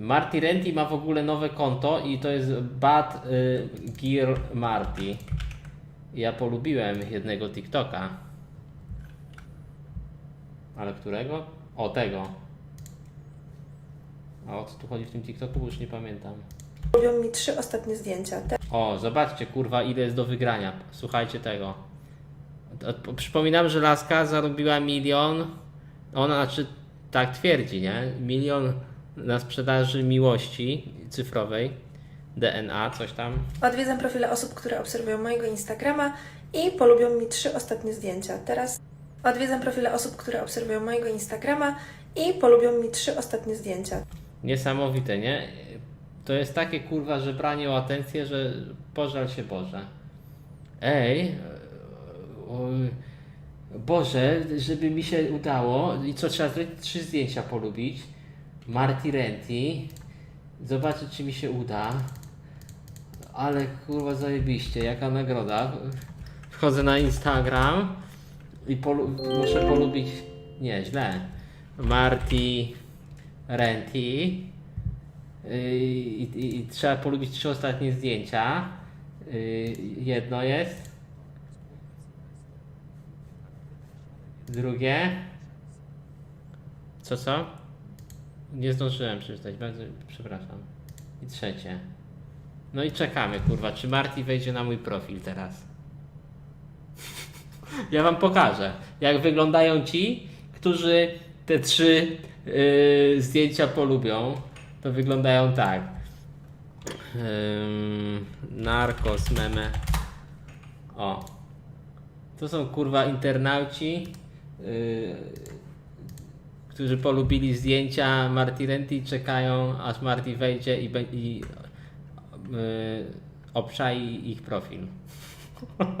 Marty Renty ma w ogóle nowe konto i to jest Bad y, Gear Marty. Ja polubiłem jednego TikToka. Ale którego? O, tego. A o co tu chodzi w tym TikToku? Bo już nie pamiętam. Robią mi trzy ostatnie zdjęcia. Te- O, zobaczcie, kurwa, ile jest do wygrania. Słuchajcie tego. Przypominam, że Laska zarobiła milion. Ona, znaczy, tak twierdzi, nie? Milion na sprzedaży miłości cyfrowej. DNA, coś tam. Odwiedzam profile osób, które obserwują mojego Instagrama i polubią mi trzy ostatnie zdjęcia. Teraz odwiedzam profile osób, które obserwują mojego Instagrama i polubią mi trzy ostatnie zdjęcia. Niesamowite, nie? To jest takie kurwa żebranie o atencję, że pożal się Boże. Ej, Boże, żeby mi się udało, i co trzeba zrobić? Trzy zdjęcia polubić. Marty Renty. Zobaczyć, czy mi się uda. Ale kurwa zajebiście, jaka nagroda. Wchodzę na Instagram i polu- muszę polubić. Nie, źle. Marty Renty. I, i, I trzeba polubić trzy ostatnie zdjęcia. Yy, jedno jest. Drugie. Co co? Nie zdążyłem przeczytać, bardzo przepraszam. I trzecie. No i czekamy, kurwa, czy Marty wejdzie na mój profil teraz. Ja wam pokażę, jak wyglądają ci, którzy te trzy yy, zdjęcia polubią. To wyglądają tak. Ym, narkos, meme. O. To są kurwa internauci, yy, którzy polubili zdjęcia Marty Renty czekają aż Marty wejdzie i, be- i yy, obczai ich profil.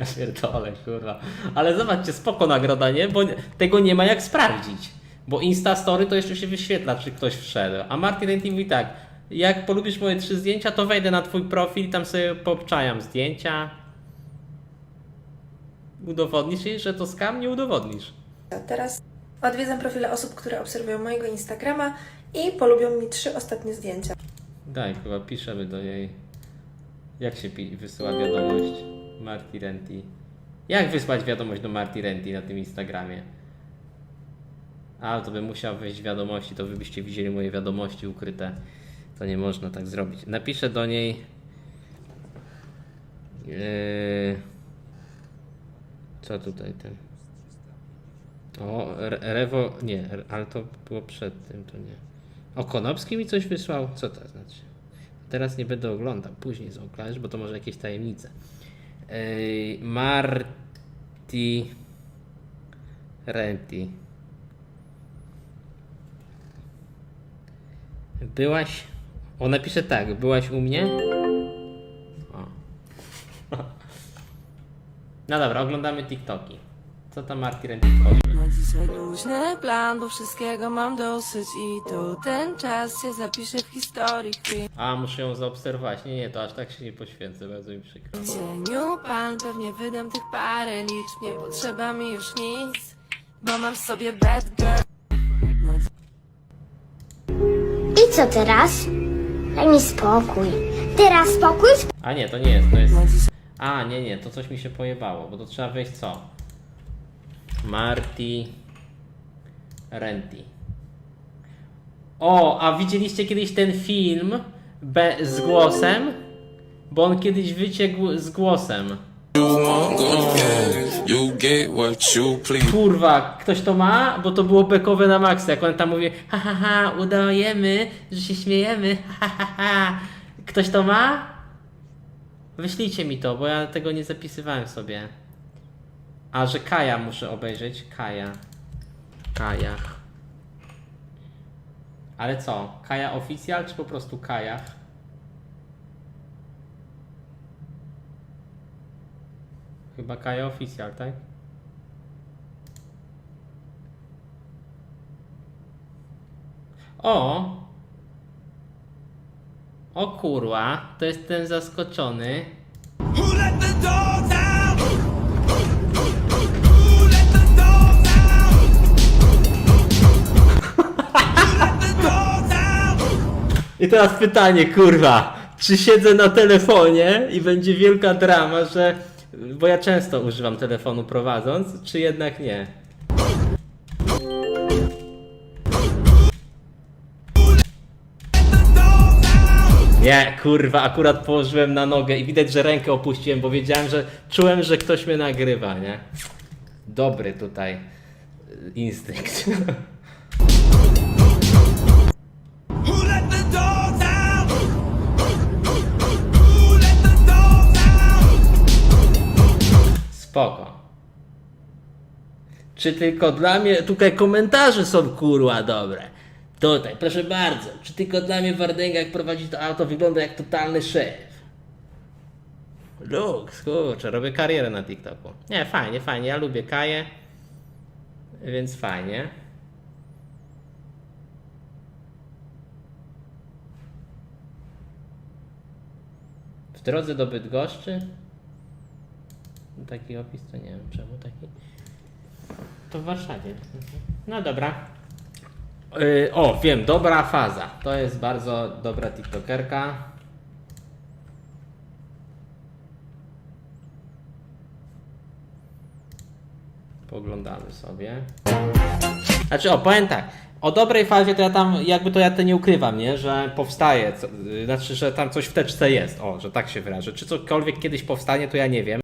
Ja pierdolę, kurwa. Ale zobaczcie, spoko nagroda, nie? Bo tego nie ma jak sprawdzić. Bo Instastory to jeszcze się wyświetla, czy ktoś wszedł. A Martin Renty mówi tak, jak polubisz moje trzy zdjęcia, to wejdę na twój profil tam sobie popczajam zdjęcia. Udowodnisz jej, że to skam? Nie udowodnisz. Teraz odwiedzam profile osób, które obserwują mojego Instagrama i polubią mi trzy ostatnie zdjęcia. Daj, chyba piszemy do niej. Jak się wysyła wiadomość Marty Renty? Jak wysłać wiadomość do Marty Renty na tym Instagramie? A, to bym musiał wejść w wiadomości, to wy byście widzieli moje wiadomości ukryte. To nie można tak zrobić. Napiszę do niej. Yy, co tutaj ten? O, Re- Rewo. Nie, ale to było przed tym, to nie. O, Konopski mi coś wysłał? Co to znaczy? Teraz nie będę oglądał, później zaoklasz, bo to może jakieś tajemnice. Ej, Marti Renti. Byłaś. On napisze tak, byłaś u mnie? O. No dobra, oglądamy TikToki. Co tam Marti Renti dzisiaj luźny plan, bo wszystkiego mam dosyć i tu ten czas się zapisze w historii chwil. A, muszę ją zaobserwować. Nie, nie, to aż tak się nie poświęcę, bardzo mi przykro. W cieniu pan pewnie wydam tych parę liczb, nie potrzeba mi już nic, bo mam w sobie bad girl. I co teraz? Daj mi spokój. Teraz spokój, A nie, to nie jest, to jest... Na dziś A, nie, nie, to coś mi się pojebało, bo to trzeba wejść co? Marty Renty. O, a widzieliście kiedyś ten film be, z głosem? Bo on kiedyś wyciekł z głosem. Kurwa, ktoś to ma? Bo to było bekowe na maksa, jak on tam mówi ha ha ha, udajemy, że się śmiejemy, ha ha ha. Ktoś to ma? Wyślijcie mi to, bo ja tego nie zapisywałem sobie. A, że Kaja muszę obejrzeć. Kaja. Kaja. Ale co? Kaja oficjal, czy po prostu Kaja? Chyba Kaja oficjal, tak? O! O kurwa, to jest ten zaskoczony. Who let the I teraz pytanie, kurwa, czy siedzę na telefonie i będzie wielka drama, że. Bo ja często używam telefonu prowadząc, czy jednak nie? Nie, kurwa, akurat położyłem na nogę i widać, że rękę opuściłem, bo wiedziałem, że czułem, że ktoś mnie nagrywa, nie? Dobry tutaj instynkt. Spoko. Czy tylko dla mnie. Tutaj komentarze są kurwa dobre. Tutaj, proszę bardzo. Czy tylko dla mnie Wardęga, jak prowadzi to auto, wygląda jak totalny szef? Lux, kurczę, robię karierę na TikToku. Nie, fajnie, fajnie. Ja lubię Kaję, więc fajnie. W drodze do Bydgoszczy? Taki opis, to nie wiem czemu taki. To w Warszawie. No dobra. Yy, o, wiem, dobra faza. To jest bardzo dobra TikTokerka. Poglądamy sobie. Znaczy, o, powiem tak. O dobrej fazie to ja tam, jakby to ja to nie ukrywam, nie? Że powstaje, co, yy, znaczy, że tam coś w teczce jest. O, że tak się wyrażę. Czy cokolwiek kiedyś powstanie, to ja nie wiem.